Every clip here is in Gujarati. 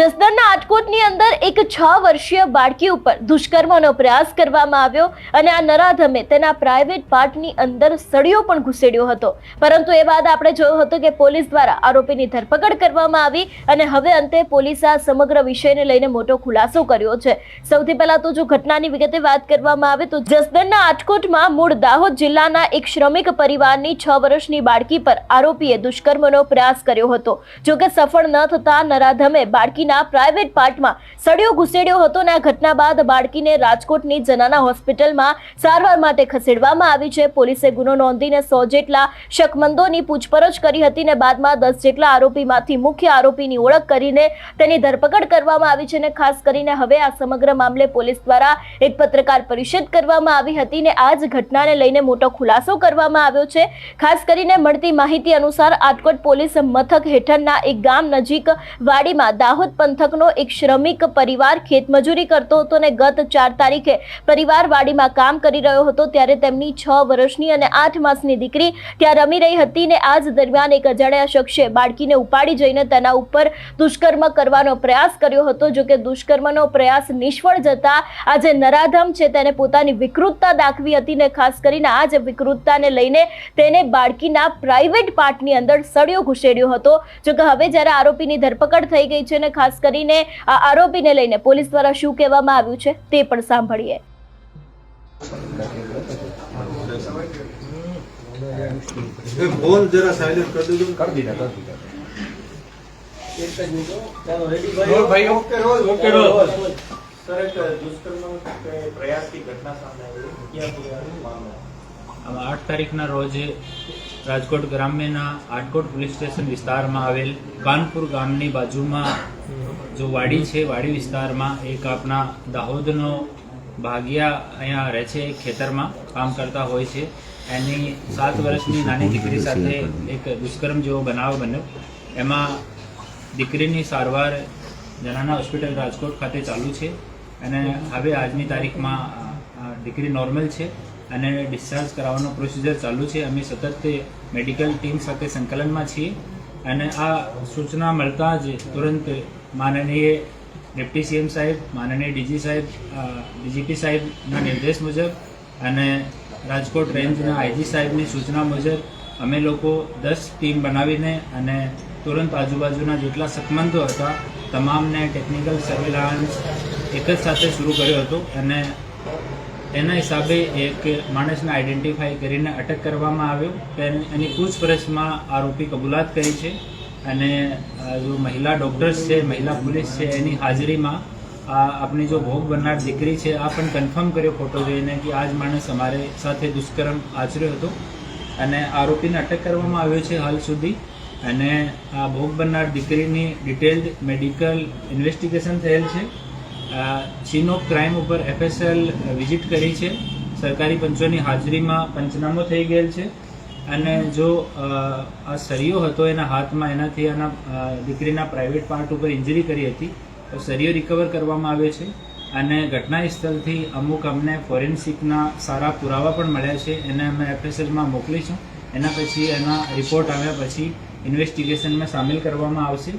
જસદણના આટકોટની અંદર એક છ વર્ષીય બાળકી ઉપર દુષ્કર્મનો પ્રયાસ કરવામાં આવ્યો અને આ નરાધમે તેના પ્રાઇવેટ પાર્ટની અંદર સળિયો પણ ઘુસેડ્યો હતો. પરંતુ એ બાદ આપણે જોયું હતું કે પોલીસ દ્વારા આરોપીની ધરપકડ કરવામાં આવી અને હવે અંતે પોલીસે આ સમગ્ર વિષયને લઈને મોટો ખુલાસો કર્યો છે. સૌથી પહેલા તો જો ઘટનાની વિગતે વાત કરવામાં આવે તો જસદણના આટકોટમાં મૂળ દાહોદ જિલ્લાના એક શ્રમિક પરિવારની છ વર્ષની બાળકી પર આરોપીએ દુષ્કર્મનો પ્રયાસ કર્યો હતો. જોકે સફળ ન થતા નરાધમે બાળકીના પ્રાઇવેટ પાર્ટમાં સળિયો ઘુસેડ્યો હતો અને આ ઘટના બાદ બાળકીને રાજકોટની જનાના હોસ્પિટલમાં સારવાર માટે ખસેડવામાં આવી છે. પોલીસે ગુનો નોંધીને સો જેટલા શકમંદોની પૂછપરછ કરી હતી અને બાદમાં દસ જેટલા આરોપીમાંથી મુખ્ય આરોપીની ઓળખ કરીને તેની ધરપકડ કરવામાં આવી છે અને ખાસ કરીને હવે આ સમગ્ર મામલે પોલીસ દ્વારા એક પત્રકાર પરિષદ કરવામાં આવી હતી ને આ જ ઘટનાને લઈને મોટો ખુલાસો કરવામાં આવ્યો છે. ખાસ કરીને મળતી માહિતી અનુસાર આટકોટ પોલીસ મથક હેઠળના એક ગામ નજીક વાડીમાં દાહોદ પંથકનો એક શ્રમિક પરિવાર ખેતમજૂરી કરતો હતો અને ગત ચાર તારીખે પરિવાર વાડીમાં કામ કરી રહ્યો હતો, ત્યારે તેમની છ વર્ષની અને આઠ માસની દીકરી ત્યાં રમી રહી હતી ને આજ દરમિયાન એક અજાણ્યા શખ્સે બાળકીને ઉપાડી જઈને તેના ઉપર દુષ્કર્મ કરવાનો પ્રયાસ કર્યો હતો. જો કે દુષ્કર્મનો પ્રયાસ નિષ્ફળ જતા આજે નરાધમ છે, તેને પોતાની વિકૃતતા દાખવી હતી ને ખાસ કરીને આ જ વિકૃતતાને લઈને તેને બાળકીના પ્રાઇવેટ પાર્ટની અંદર સળિયો ઘુસેડ્યો હતો. જો કે હવે જ્યારે આરોપીની ધરપકડ થઈ ગઈ છે અને ખાસ ખાસ કરીને આ આરોપીને લઈને પોલીસ દ્વારા શું કહેવામાં આવ્યું છે તે પણ સાંભળીએ. બોલ જરા સાયલેન્ટ રોજ રાજકોટ ગ્રામ્યના આટકોટ પોલીસ સ્ટેશન વિસ્તારમાં આવેલ કાનપુર ગામની બાજુમાં જો વાડી છે વાડી વિસ્તારમાં એક આપણા દાહોદનો ભાગિયા અહીંયા રહે છે ખેતરમાં કામ કરતા હોય છે. એની સાત વર્ષની નાની દીકરી સાથે એક દુષ્કર્મ જેવો બનાવ બન્યો. એમાં દીકરીની સારવાર જનાના હોસ્પિટલ રાજકોટ ખાતે ચાલુ છે. અને હવે આજની તારીખમાં દીકરી નોર્મલ છે. અને ડિસ્ચાર્જ કરાવવાનો પ્રોસિજર ચાલુ છે. અમે સતત મેડિકલ ટીમ સાથે સંકલનમાં છીએ અને આ સૂચના મળતા જ તુરંત માનનીય ડેપ્ટી સીએમ સાહેબ, માનનીય ડીજી સાહેબ ડીજીપી સાહેબના નિર્દેશ મુજબ અને રાજકોટ રેન્જના આઈજી સાહેબની સૂચના મુજબ અમે લોકો દસ ટીમ બનાવીને અને તુરંત આજુબાજુના જેટલા સકમંદો હતા, તમામને ટેકનિકલ સર્વેલાન્સ એક જ સાથે શરૂ કર્યો હતો અને એના હિસાબે એક માણસને આઈડેન્ટિફાઈ કરીને અટક કરવામાં આવ્યો. એની પૂછપરછમાં આરોપી કબૂલાત કરી છે અને જો મહિલા ડૉક્ટર્સ છે, મહિલા પોલીસ છે, એની હાજરીમાં આ આપણી જો ભોગ બનનાર દીકરી છે, આ પણ કન્ફર્મ કર્યો ફોટો જોઈને કે આ જ માણસ અમારે સાથે દુષ્કર્મ આચર્યો હતો અને આરોપીને અટક કરવામાં આવ્યો છે હાલ સુધી. અને આ ભોગ બનનાર દીકરીની ડિટેલ્ડ મેડિકલ ઇન્વેસ્ટિગેશન થયેલ છે. સીન ઓફ ક્રાઇમ ઉપર એફએસએલ વિઝિટ કરી છે. સરકારી પંચોની હાજરીમાં પંચનામો થઈ ગયેલ છે. અને જો આ સરિયો હતો એના હાથમાં, એનાથી એના દીકરીના પ્રાઇવેટ પાર્ટ ઉપર ઇન્જરી કરી હતી, તો સરિયો રિકવર કરવામાં આવ્યો છે. અને ઘટના સ્થળથી અમુક અમને ફોરેન્સિકના સારા પુરાવા પણ મળ્યા છે. એને અમે એફએસએલમાં મોકલીશું. એના પછી એના રિપોર્ટ આવ્યા પછી ઇન્વેસ્ટિગેશનમાં સામેલ કરવામાં આવશે.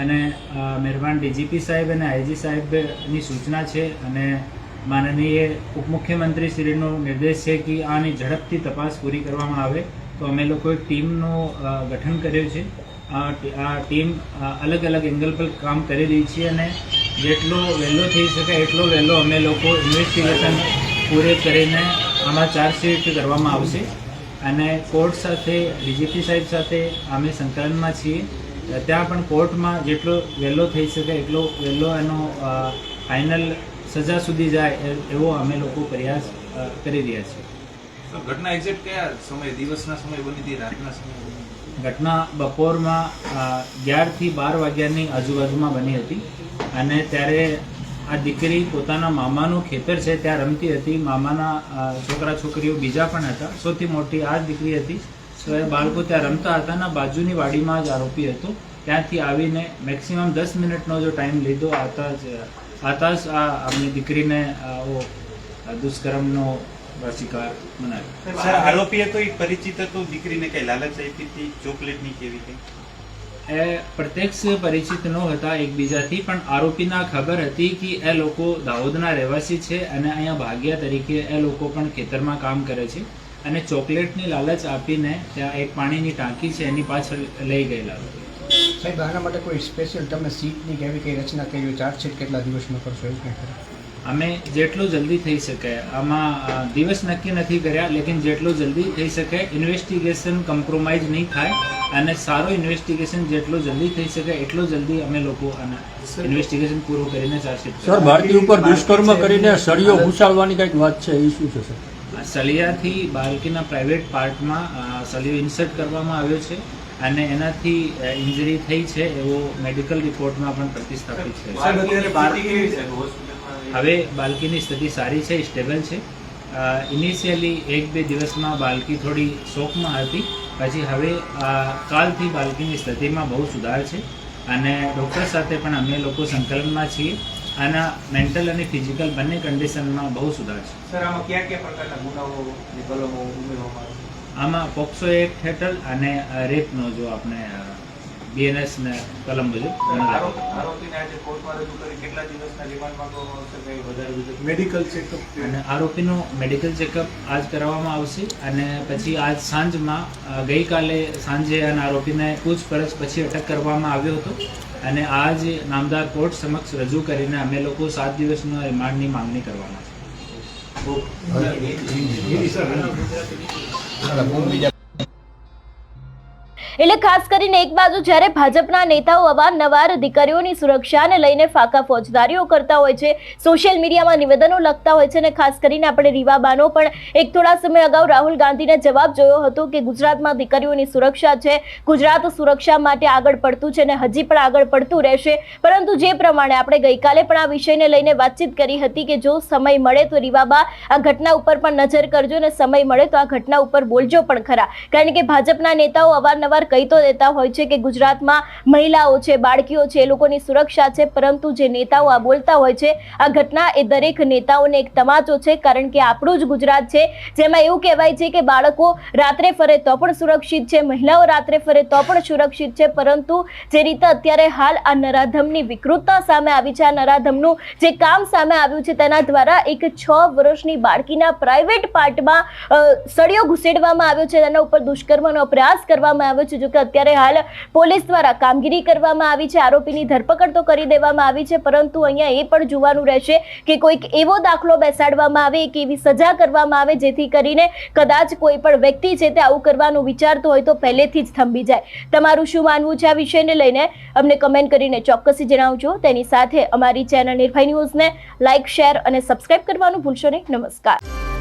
અને મહેરબાન ડીજીપી સાહેબ અને આઈજી સાહેબની સૂચના છે અને માનનીય ઉપમુખ્યમંત્રી શ્રીનો નિર્દેશ છે કે આની ઝડપથી તપાસ પૂરી કરવામાં આવે. તો અમે લોકોએ ટીમનું ગઠન કર્યું છે. આ ટીમ અલગ અલગ એંગલ પર કામ કરી રહી છે અને જેટલો વહેલો થઈ શકે એટલો વહેલો અમે લોકો ઇન્વેસ્ટિગેશન પૂરે કરીને આમાં ચાર્જશીટ કરવામાં આવશે. અને કોર્ટ સાથે, ડીજીપી સાહેબ સાથે અમે સંકલનમાં છીએ. ત્યાં પણ કોર્ટમાં જેટલો વહેલો થઈ શકે એટલો વહેલો એનો ફાઇનલ સજા સુધી જાય એવો અમે લોકો પ્રયાસ કરી રહ્યા છીએ. ઘટના એક્ઝેક્ટ કયા સમય દિવસના સમય બની હતી રાતના સમય ઘટના બપોરમાં અગિયારથી બાર વાગ્યાની આજુબાજુમાં બની હતી. અને ત્યારે આ દીકરી પોતાના મામાનું ખેતર છે ત્યાં રમતી હતી. મામાના છોકરા છોકરીઓ બીજા પણ હતા. સૌથી મોટી આ દીકરી હતી એ બાળકો ત્યાં રમતા હતા ને બાજુની વાડીમાં જ આરોપી હતો. ત્યાંથી આવીને મેક્સિમમ દસ મિનિટનો જો ટાઈમ લીધો આવતા જ આવતા જ આ આપણી દીકરીને આવો દુષ્કર્મનો શિકાર બનાવ્યો. સર આરોપી હતો એ પરિચિત હતો દીકરીને કઈ લાલચ આપી હતી ચોકલેટની કેવી કઈ? એ પ્રત્યક્ષ પરિચિત ન હતા એકબીજાથી પણ આરોપીના ખબર હતી કે એ લોકો દાહોદના રહેવાસી છે અને અહીંયા ભાગ્યા તરીકે એ લોકો પણ ખેતરમાં કામ કરે છે. અને ચોકલેટની લાલચ આપીને ત્યાં એક પાણીની ટાંકી છે એની પાછળ લઈ ગયેલા. સાહેબ આના માટે કોઈ સ્પેશિયલ તમે સીટની કેવી કઈ રચના કરી ચાર્જશીટ કેટલા દિવસમાં કરશો એવું કંઈ અમે જેટલું જલ્દી થઈ શકે આમાં દિવસ નક્કી નથી કર્યા લેકિન જેટલું જલ્દી થઈ શકે ઇન્વેસ્ટિગેશન કમ્પ્રોમાઇઝ નહીં થાય અને સારું ઇન્વેસ્ટિગેશન જેટલું જલ્દી થઈ શકે એટલું જલ્દી અમે લોકો આના ઇન્વેસ્ટિગેશન પૂરું કરીને ચાર્જશીટ સર ભારતીય ઉપર દુષ્કર્મ કરીને સળીઓ ઘૂસાડવાની કંઈક વાત છે એ શું છે સર સલિયાથી બાળકીના પ્રાઇવેટ પાર્ટમાં સળિયો ઇન્સર્ટ કરવામાં આવ્યો છે અને એનાથી ઇન્જરી થઈ છે એવો મેડિકલ રિપોર્ટમાં પણ પ્રતિસ્થાપિત છે. હવે બાળકીની સ્થિતિ સારી છે સ્ટેબલ છે. ઇનિશિયલી એક બે દિવસમાં બાળકી થોડી શોકમાં હતી. પછી હવે કાલથી બાળકીની સ્થિતિમાં બહુ સુધાર છે. અને ડૉક્ટર સાથે પણ અમે લોકો સંકલનમાં છીએ. આના મેન્ટલ અને ફિઝિકલ બંને કન્ડિશનમાં બહુ સુધાર છે. સર આમાં કયા કયા પ્રકારના ગુનાઓની કલમો ઉમેરવામાં આવે આમાં પોક્સો એક્ટ હેઠળ અને રેપનો જો આપણે બીએનએસ ને કલમ મુજબ આરોપીને આજે કોર્ટમાં રજૂ કરી કેટલા દિવસના રિમાન્ડ માંગવામાં આવશે વધારે મેડિકલ ચેકઅપ અને આરોપીનો મેડિકલ ચેકઅપ આજ કરાવવામાં આવશે અને પછી આજ સાંજમાં ગઈકાલે સાંજે અને આરોપીને પૂછપરછ પછી અટક કરવામાં આવ્યો હતો. અને આજ નામદાર કોર્ટ સમક્ષ રજૂ કરીને અમે લોકો સાત દિવસનો રિમાન્ડની માંગણી કરવાના છે. બીજા એટલે ખાસ કરીને એક બાજુ જ્યારે ભાજપના નેતાઓ અવારનવાર દીકરીઓની સુરક્ષાને લઈને ફાકા ફોજદારીઓ કરતા હોય છે, સોશિયલ મીડિયામાં નિવેદનો લખતા હોય છે અને ખાસ કરીને આપણે રીવાબાનો પણ એક થોડા સમય અગાઉ રાહુલ ગાંધીને જવાબ જોયો હતો કે ગુજરાતમાં દીકરીઓની સુરક્ષા છે, ગુજરાત સુરક્ષા માટે આગળ પડતું છે અને હજી પણ આગળ પડતું રહેશે. પરંતુ જે પ્રમાણે આપણે ગઈકાલે પણ આ વિષયને લઈને વાતચીત કરી હતી કે જો સમય મળે તો રીવાબા આ ઘટના ઉપર પણ નજર કરજો અને સમય મળે તો આ ઘટના ઉપર બોલજો પણ ખરા. કારણ કે ભાજપના નેતાઓ અવારનવાર કહી તો દેતા હોય છે કે ગુજરાતમાં મહિલાઓ છે, બાળકીઓ છે, એ લોકોની સુરક્ષા છે, પરંતુ જે નેતાઓ આ બોલતા હોય છે, આ ઘટના એ દરેક નેતાઓને એક તમાચો છે, કારણ કે આપણું જ ગુજરાત છે, જેમાં એવું કહેવાય છે કે બાળકો રાત્રે ફરે તો પણ સુરક્ષિત છે, મહિલાઓ રાત્રે ફરે તો પણ સુરક્ષિત છે, પરંતુ જે રીતે અત્યારે હાલ આ નરાધમની વિકૃતતા સામે આવી છે, આ નરાધમનું જે કામ સામે આવ્યું છે, તેના દ્વારા એક છ વર્ષની બાળકીના પ્રાઇવેટ પાર્ટમાં સળિયો ઘુસેડવામાં આવ્યો છે, તેના ઉપર દુષ્કર્મનો પ્રયાસ કરવામાં આવ્યો છે જો કે અત્યારે હાલ પોલીસ દ્વારા કામગીરી કરવામાં આવી છે. આરોપીની ધરપકડ તો કરી દેવામાં આવી છે, પરંતુ અહીંયા એ પણ જોવાનું રહેશે કે કોઈક એવો દાખલો બેસાડવામાં આવે કે એવી સજા કરવામાં આવે, જેથી કરીને કદાચ કોઈ પણ વ્યક્તિ છે તે આવું કરવાનું વિચારતો હોય તો પહેલેથી જ થંભી જાય. તમારું શું માનવું છે આ વિષયને લઈને? અમને કમેન્ટ કરીને ચોક્કસથી જણાવજો. તેની સાથે અમારી ચેનલ નિર્ભય ન્યૂઝને લાઇક શેર અને સબસ્ક્રાઇબ કરવાનું ભૂલશો નહીં. નમસ્કાર.